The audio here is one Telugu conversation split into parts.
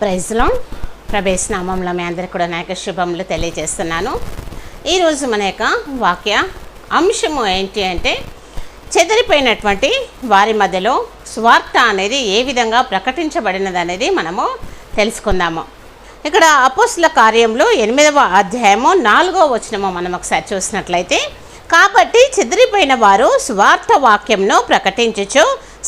ప్రైజ్లో ప్రభేశ్ నామంలో మీ అందరికి కూడా నాయక శుభములు తెలియజేస్తున్నాను. ఈరోజు మన యొక్క వాక్య అంశము ఏంటి అంటే చెదిరిపోయినటువంటి వారి మధ్యలో స్వార్థ అనేది ఏ విధంగా ప్రకటించబడినది అనేది మనము తెలుసుకుందాము. ఇక్కడ అపోస్ల కార్యంలో ఎనిమిదవ అధ్యాయము నాలుగో వచనము మనం ఒకసారి చూసినట్లయితే కాబట్టి చెదిరిపోయిన వారు స్వార్థ వాక్యంను ప్రకటించుచు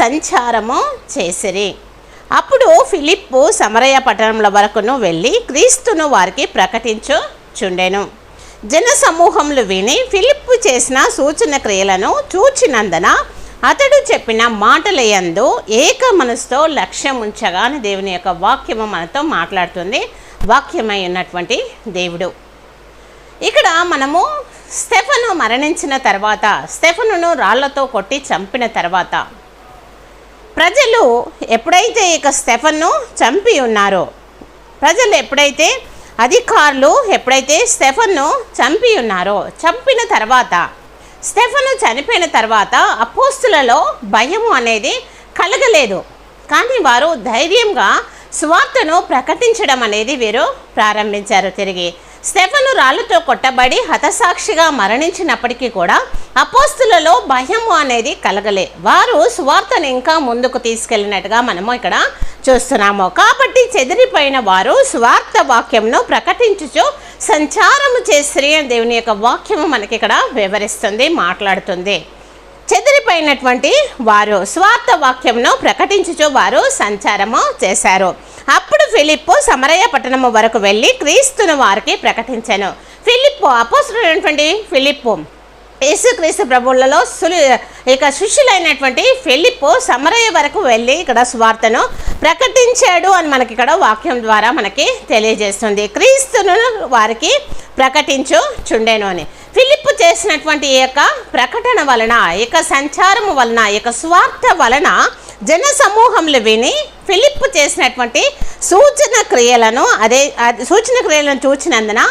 సంచారము చేసిరి. అప్పుడు ఫిలిప్పు సమరయ పట్టణంలో వరకును వెళ్ళి క్రీస్తును వారికి ప్రకటించుచుండెను. జన సమూహములు విని ఫిలిప్పు చేసిన సూచన క్రియలను చూచినందున అతడు చెప్పిన మాటలయందు ఏక మనసుతో లక్ష్యం ఉంచగానే దేవుని యొక్క వాక్యము మనతో మాట్లాడుతుంది. వాక్యమై ఉన్నటువంటి దేవుడు. ఇక్కడ మనము స్టెఫను మరణించిన తర్వాత స్టెఫనును రాళ్ళతో కొట్టి చంపిన తర్వాత ప్రజలు ఎప్పుడైతే ఇక స్టెఫన్ను చంపి ఉన్నారో ప్రజలు ఎప్పుడైతే అధికారులు ఎప్పుడైతే స్టెఫన్ను చంపి ఉన్నారో చంపిన తర్వాత స్టెఫను చనిపోయిన తర్వాత అపోస్తులలో భయము అనేది కలగలేదు. కానీ వారు ధైర్యంగా స్వార్థను ప్రకటించడం అనేది వీరు ప్రారంభించారు. తిరిగి స్టెఫను రాళ్ళతో కొట్టబడి హతసాక్షిగా మరణించినప్పటికీ కూడా అపోస్తులలో భయము అనేది కలగలే. వారు స్వార్థను ఇంకా ముందుకు తీసుకెళ్ళినట్టుగా మనము ఇక్కడ చూస్తున్నాము. కాబట్టి చెదిరిపోయిన వారు స్వార్థ వాక్యంను ప్రకటించుచు సంచారము చేసి దేవుని యొక్క వాక్యము మనకి ఇక్కడ వివరిస్తుంది మాట్లాడుతుంది. చెదిరిపోయినటువంటి వారు స్వార్థ వాక్యంను ప్రకటించుచు వారు సంచారము చేశారు. అప్పుడు ఫిలిప్పు సమరయ పట్టణము వరకు వెళ్ళి క్రీస్తును వారికి ప్రకటించాను. ఫిలిప్పు అపోసుడైనటువంటి ఫిలిప్పు. యేసుక్రీస్తు ప్రభువులలో సులు ఇక శిష్యులైనటువంటి ఫిలిప్పు సమరయ వరకు వెళ్ళి ఇక్కడ స్వార్థను ప్రకటించాడు అని మనకి ఇక్కడ వాక్యం ద్వారా మనకి తెలియజేస్తుంది. క్రీస్తును వారికి ప్రకటించు చుండెను అని. ఫిలిప్పు చేసినటువంటి ఈ యొక్క ప్రకటన వలన ఈ యొక్క సంచారము వలన ఈ యొక్క స్వార్థ వలన జన సమూహంలో విని ఫిలిప్ చేసినటువంటి సూచన క్రియలను అదే సూచన క్రియలను చూచినందున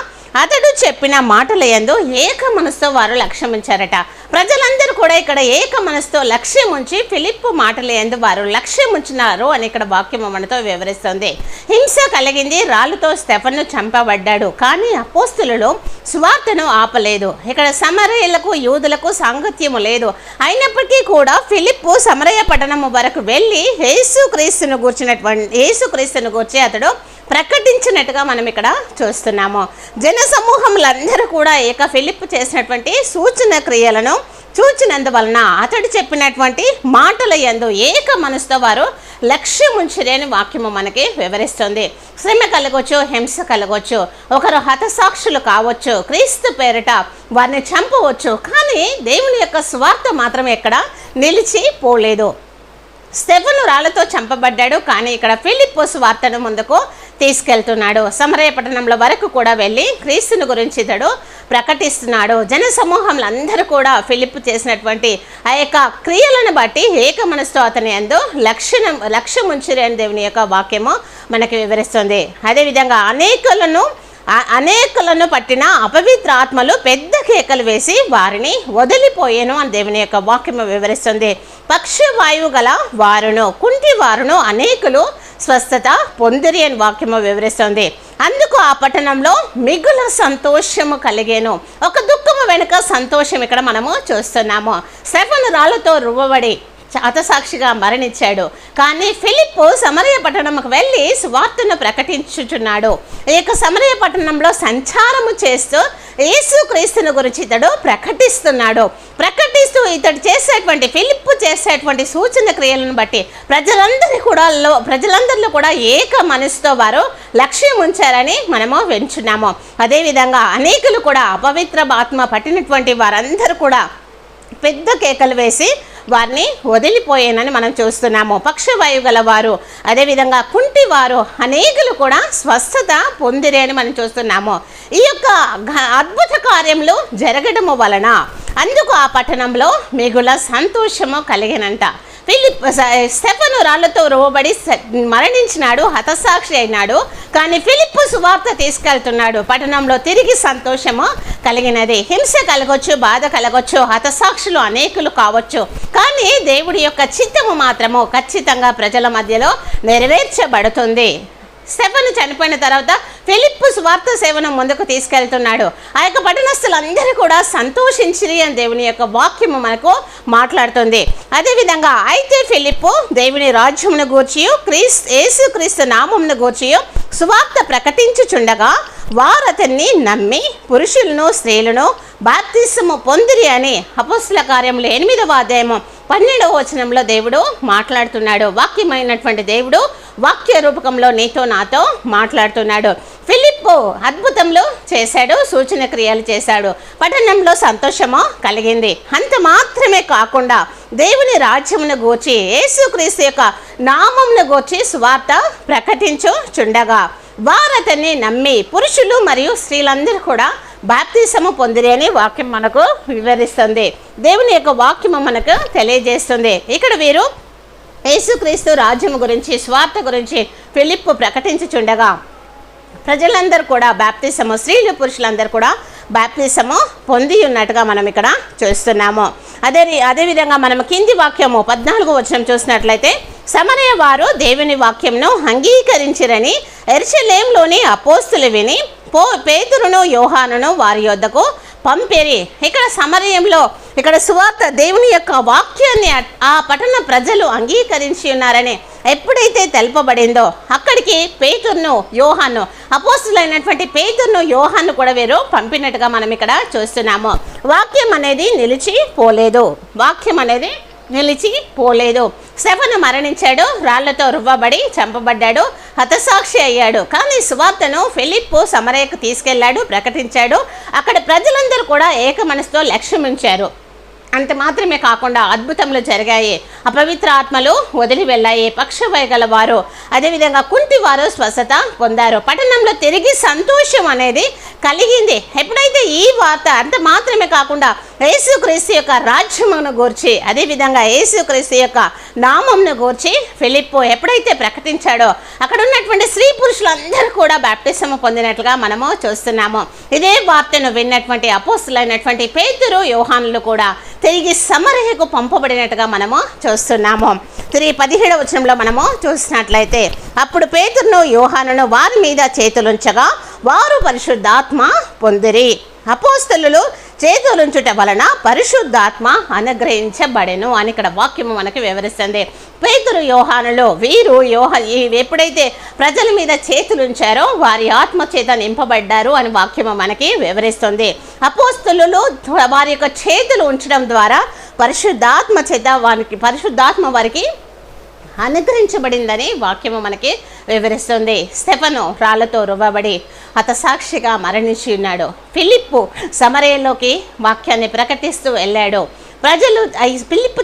అతడు చెప్పిన మాటల ఎందు ఏక మనసుతో వారు లక్ష్యమించారట. ప్రజలందరూ కూడా ఇక్కడ ఏక మనసుతో లక్ష్యం ఉంచి ఫిలిప్పు మాటలు ఎందు వారు లక్ష్యం ఉంచినారు అని ఇక్కడ వాక్యం మనతో వివరిస్తుంది. హింస కలిగింది రాళ్ళతో స్టెఫన్ను చంపబడ్డాడు కానీ అపోస్తులలో స్వార్థను ఆపలేదు. ఇక్కడ సమరయులకు యూదులకు సాంగత్యము లేదు. అయినప్పటికీ కూడా ఫిలిప్పు సమరయ పట్టణము వరకు వెళ్ళి యేసుక్రీస్తును కూర్చున్నటువంటి యేసుక్రీస్తును కూర్చి అతడు ప్రకటించినట్టుగా మనం ఇక్కడ చూస్తున్నాము. జన సమూహములందరూ కూడా ఏక ఫిలిప్ చేసినటువంటి సూచన క్రియలను చూచినందువలన అతడు చెప్పినటువంటి మాటల యందు ఏక మనసుతో వారు లక్ష్యముంచలేని వాక్యము మనకి వివరిస్తుంది. శ్రమ కలగొచ్చు హింస కలగొచ్చు ఒకరు హతసాక్షులు కావచ్చు క్రీస్తు పేరిట వారిని చంపవచ్చు కానీ దేవుని యొక్క స్వార్థ మాత్రం ఎక్కడ నిలిచి పోలేదు స్టెఫను రాళ్ళతో చంపబడ్డాడు. కానీ ఇక్కడ ఫిలిప్పోస్ వార్తను ముందుకు తీసుకెళ్తున్నాడు. సమరయ పట్టణంలో వరకు కూడా వెళ్ళి క్రీస్తుని గురించి ఇతడు ప్రకటిస్తున్నాడు. జన సమూహంలందరూ కూడా ఫిలిప్ చేసినటువంటి ఆ యొక్క క్రియలను బట్టి ఏక మనసుతో అతని ఎందు లక్ష్యం లక్ష్యం ఉంచిరి దేవుని యొక్క వాక్యము మనకి వివరిస్తుంది. అదేవిధంగా అనేకులను అనేకులను పట్టిన అపవిత్ర ఆత్మలు పెద్ద కేకలు వేసి వారిని వదిలిపోయేను అని దేవుని యొక్క వాక్యము వివరిస్తుంది. పక్షవాయువు గల వారును కుంటి వారును అనేకులు స్వస్థత పొందిరి అని వాక్యము వివరిస్తుంది. అందుకు ఆ పట్టణంలో మిగుల సంతోషము కలిగేను. ఒక దుఃఖము వెనుక సంతోషం ఇక్కడ మనము చూస్తున్నాము. సెవెన్ రాళ్ళతో రువ్వబడి హతసాక్షిగా మరణించాడు. కానీ ఫిలిప్ సమరయ పట్టణంకు వెళ్ళి సువార్తను ప్రకటించుచున్నాడు. ఈ యొక్క సమరయ పట్టణంలో సంచారము చేస్తూ యేసుక్రీస్తుని గురించి ఇతడు ప్రకటిస్తున్నాడు. ప్రకటిస్తూ ఇతడు చేసేటువంటి ఫిలిప్ చేసేటువంటి సూచన క్రియలను బట్టి ప్రజలందరి కూడా ప్రజలందరిలో కూడా ఏక మనసుతో వారు లక్ష్యం ఉంచారని మనము వింటున్నాము. అదేవిధంగా అనేకులు కూడా అపవిత్ర ఆత్మ పట్టినటువంటి వారందరూ కూడా పెద్ద కేకలు వేసి వారిని వదిలిపోయానని మనం చూస్తున్నాము. పక్షవాయు గల వారు అదేవిధంగా కుంటి వారు అనేకులు కూడా స్వస్థత పొందిరే అని మనం చూస్తున్నాము. ఈ యొక్క అద్భుత కార్యములు జరగడము వలన అందుకు ఆ పట్టణంలో మిగుల సంతోషము కలిగినంట. ఫిలిప్ స్టెఫను రాళ్ళతో రోబడి మరణించినాడు హతసాక్షి అయినాడు. కానీ ఫిలిప్పు సువార్త తీసుకెళ్తున్నాడు. పట్టణంలో తిరిగి సంతోషము కలిగినది. హింస కలగొచ్చు బాధ కలగొచ్చు హతసాక్షులు అనేకులు కావచ్చు. కానీ దేవుడి యొక్క చిత్తము మాత్రము ఖచ్చితంగా ప్రజల మధ్యలో నెరవేర్చబడుతుంది. స్టెఫను చనిపోయిన తర్వాత ఫిలిప్ స్వార్థ సేవను ముందుకు తీసుకెళ్తున్నాడు. ఆ యొక్క పట్టణస్థులందరూ కూడా సంతోషించిరి అని దేవుని యొక్క వాక్యము మనకు మాట్లాడుతుంది. అదేవిధంగా అయితే ఫిలిప్పు దేవుని రాజ్యమును గూర్చి క్రీస్ యేసు క్రీస్తు నామమును గూర్చి సువార్త ప్రకటించుచుండగా వారు అతన్ని నమ్మి పురుషులను స్త్రీలను బాప్తిసము పొందిరి అని అపస్సుల కార్యములు ఎనిమిదవ అధ్యాయము పన్నెండవ వచనంలో దేవుడు మాట్లాడుతున్నాడు. వాక్యమైనటువంటి దేవుడు వాక్య రూపకంలో నీతో నాతో మాట్లాడుతున్నాడు. ఫిలిప్పు అద్భుతంలో చేశాడు సూచన క్రియలు చేశాడు. పట్టణంలో సంతోషము కలిగింది. అంత మాత్రమే కాకుండా దేవుని రాజ్యమును గూర్చి యేసుక్రీస్తు యొక్క నామమును గూర్చి స్వార్త ప్రకటించుచుండగా చుండగా వారతని నమ్మి పురుషులు మరియు స్త్రీలందరూ కూడా బాప్తిసము పొందిరి అని వాక్యం మనకు వివరిస్తుంది. దేవుని యొక్క వాక్యము మనకు తెలియజేస్తుంది. ఇక్కడ వీరు యేసుక్రీస్తు రాజ్యం గురించి స్వార్థ గురించి ఫిలిప్పు ప్రకటించుచుండగా ప్రజలందరూ కూడా బాప్తిసము స్త్రీలు పురుషులందరూ కూడా బాప్తిసము పొంది ఉన్నట్టుగా మనం ఇక్కడ చూస్తున్నాము. అదే అదేవిధంగా మనం కింది వాక్యము పద్నాలుగు వచనం చూసినట్లయితే సమరయ వారు దేవుని వాక్యంను అంగీకరించిరని ఎర్చలేంలోని అపోస్తులు విని పో పేతురును యోహానును వారి యొద్దకు పంపిరి. ఇక్కడ సమరయంలో ఇక్కడ సువార్త దేవుని యొక్క వాక్యాన్ని ఆ- పట్టణ ప్రజలు అంగీకరించి ఉన్నారని ఎప్పుడైతే తెలుపబడిందో అక్కడికి పేతుర్ను యోహాను అపోస్తులైనటువంటి పేతుర్ను యోహాను కూడా వీరు పంపినట్టుగా మనం ఇక్కడ చూస్తున్నాము. వాక్యం అనేది నిలిచిపోలేదు వాక్యం అనేది నిలిచి పోలేదు. శవను మరణించాడు. రాళ్ళతో రువ్వబడి చంపబడ్డాడు. హతసాక్షి అయ్యాడు. కానీ సువార్తను ఫిలిప్పు సమరయ్యకు తీసుకెళ్ళాడు ప్రకటించాడు. అక్కడ ప్రజలందరూ కూడా ఏక మనసుతో లక్ష్యం ఉంచారు. అంత మాత్రమే కాకుండా అద్భుతములు జరిగాయి. అపవిత్ర ఆత్మలు వదిలి వెళ్ళాయి. పక్షవయగల వారు అదేవిధంగా కుంటి వారు స్వస్థత పొందారు. పట్టణంలో తిరిగి సంతోషం అనేది కలిగింది. ఎప్పుడైతే ఈ వార్త అంత మాత్రమే కాకుండా యేసుక్రీస్తు యొక్క రాజ్యమును గూర్చి అదేవిధంగా యేసుక్రీస్తు యొక్క నామంను గూర్చి ఫిలిప్పు ఎప్పుడైతే ప్రకటించాడో అక్కడ ఉన్నటువంటి స్త్రీ పురుషులందరూ కూడా బ్యాప్టిజం పొందినట్లుగా మనము చూస్తున్నాము. ఇదే వార్తను విన్నటువంటి అపోస్తులైనటువంటి పేతురు యోహానులు కూడా తిరిగి సమరహకు పంపబడినట్టుగా మనము చూస్తున్నాము. తిరిగి పదిహేడవ వచనంలో మనము చూసినట్లయితే అప్పుడు పేతురును యోహానును వారి మీద చేతులుంచగా వారు పరిశుద్ధాత్మ పొందిరి. అపోస్తలు చేతులుంచుట వలన పరిశుద్ధాత్మ అనుగ్రహించబడెను అని ఇక్కడ వాక్యము మనకి వివరిస్తుంది. పేతురు యోహానులు వీరు యోహ ఎప్పుడైతే ప్రజల మీద చేతులు ఉంచారో వారి ఆత్మ చేత నింపబడ్డారు అని వాక్యము మనకి వివరిస్తుంది. అపోస్తులు వారి యొక్క చేతులు ఉంచడం ద్వారా పరిశుద్ధాత్మ చేత వారికి పరిశుద్ధాత్మ వారికి అనుగ్రహించబడిందని వాక్యము మనకి వివరిస్తుంది. స్టెఫను రాళ్ళతో రువ్వబడి హతసాక్షిగా మరణించి ఉన్నాడు. ఫిలిప్పు సమరయంలోకి వాక్యాన్ని ప్రకటిస్తూ వెళ్ళాడు. ప్రజలు ఈ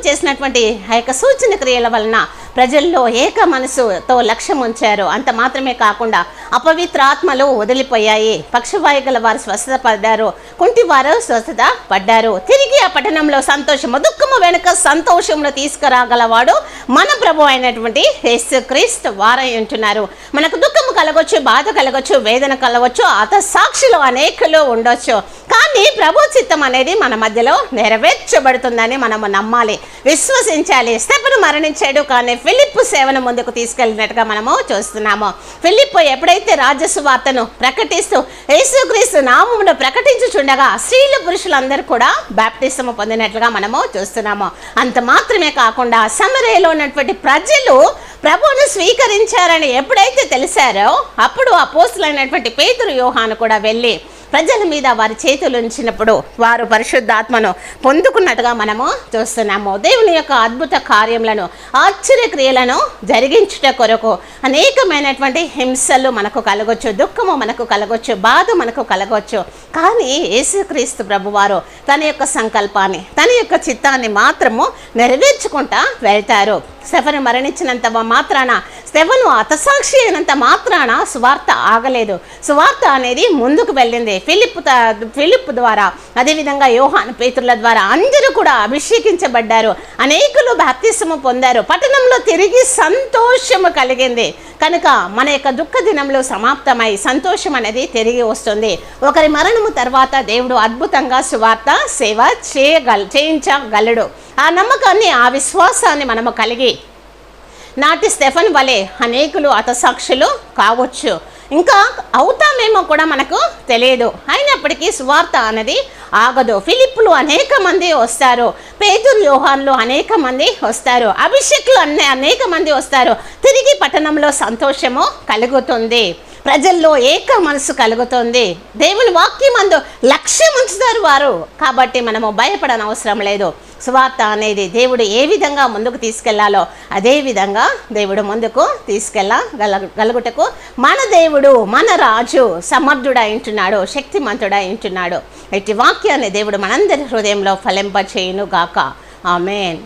చేసినటువంటి ఆ యొక్క సూచన క్రియల వలన ప్రజల్లో ఏక మనసుతో లక్ష్యం ఉంచారు. అంత మాత్రమే కాకుండా అపవిత్ర ఆత్మలు వదిలిపోయాయి. పక్షవాయుగల వారు స్వస్థత పడ్డారు. కుంటివారు స్వస్థత పడ్డారు. తిరిగి ఆ పట్టణంలో సంతోషము దుఃఖము వెనుక సంతోషంలో తీసుకురాగలవాడు మన ప్రభు అయినటువంటి యేసు క్రీస్తు వారై ఉంటున్నారు. మనకు దుఃఖము కలగొచ్చు బాధ కలగొచ్చు వేదన కలగొచ్చు అత సాక్షులు అనేకులు ఉండొచ్చు. కానీ ప్రభు చిత్తం అనేది మన మధ్యలో నెరవేర్చబడుతుంది. నెరవేర్చబడుతుందని మనము నమ్మాలి విశ్వసించాలి. స్టెఫను మరణించాడు కానీ ఫిలిప్ సేవను ముందుకు తీసుకెళ్ళినట్టుగా మనము చూస్తున్నాము. ఫిలిప్ ఎప్పుడైతే రాజస్సు వార్తను ప్రకటిస్తూ యేసుక్రీస్తు నామమును ప్రకటించుచుండగా స్త్రీలు పురుషులందరూ కూడా బ్యాప్టిస్తము పొందినట్లుగా మనము చూస్తున్నాము. అంత మాత్రమే కాకుండా సమరయలో ఉన్నటువంటి ప్రజలు ప్రభువును స్వీకరించారని ఎప్పుడైతే తెలిసారో అప్పుడు అపోస్తులైనటువంటి పేతురు వ్యూహాను కూడా వెళ్ళి ప్రజల మీద వారి చేతులు ఉంచినప్పుడు వారు పరిశుద్ధాత్మను పొందుకున్నట్టుగా మనము చూస్తున్నాము. దేవుని యొక్క అద్భుత కార్యములను ఆశ్చర్యక్రియలను జరిగించుట కొరకు అనేకమైనటువంటి హింసలు మనకు కలగొచ్చు దుఃఖము మనకు కలగొచ్చు బాధ మనకు కలగొచ్చు. కానీ యేసుక్రీస్తు ప్రభువారు తన యొక్క సంకల్పాన్ని తన యొక్క చిత్తాన్ని మాత్రము నెరవేర్చుకుంటా వెళ్తారు. సఫరు మరణించినంత మాత్రాన స్టెఫను అతసాక్షి అయినంత మాత్రాన సువార్త ఆగలేదు. సువార్త అనేది ముందుకు వెళ్ళింది. ఫిలిప్ ఫిలిప్ ద్వారా అదేవిధంగా యోహాన్ పేతుల ద్వారా అందరూ కూడా అభిషేకించబడ్డారు. అనేకులు బాప్తిసము పొందారు. పట్టణంలో తిరిగి సంతోషము కలిగింది. కనుక మన యొక్క దుఃఖ దినంలో సమాప్తమై సంతోషం అనేది తిరిగి వస్తుంది. ఒకరి మరణము తర్వాత దేవుడు అద్భుతంగా సువార్త సేవ చేయగల చేయించగలడు. ఆ నమ్మకాన్ని ఆ విశ్వాసాన్ని మనము కలిగి నాటి స్టెఫన్ వలె అనేకులు అతసాక్షులు కావచ్చు. ఇంకా అవుతామేమో కూడా మనకు తెలియదు. అయినప్పటికీ సువార్త అనేది ఆగదు. ఫిలిప్లు అనేక మంది వస్తారు. పేతురు యోహాన్లు అనేక మంది వస్తారు. అభిషేకులు అనే అనేక మంది వస్తారు. తిరిగి పట్టణంలో సంతోషము కలుగుతుంది. ప్రజల్లో ఏక మనసు కలుగుతుంది. దేవుని వాక్యం అందు లక్ష్యం ఉంచుతారు వారు. కాబట్టి మనము భయపడని అవసరం లేదు. సువార్త అనేది దేవుడు ఏ విధంగా ముందుకు తీసుకెళ్ళాలో అదే విధంగా దేవుడు ముందుకు తీసుకెళ్ళగల గలుగుటకు మన దేవుడు మన రాజు సమర్థుడై ఉంటున్నాడు శక్తిమంతుడై ఇట్టి వాక్యాన్ని దేవుడు మనందరి హృదయంలో ఫలింపచేయును గాక ఆమెన్.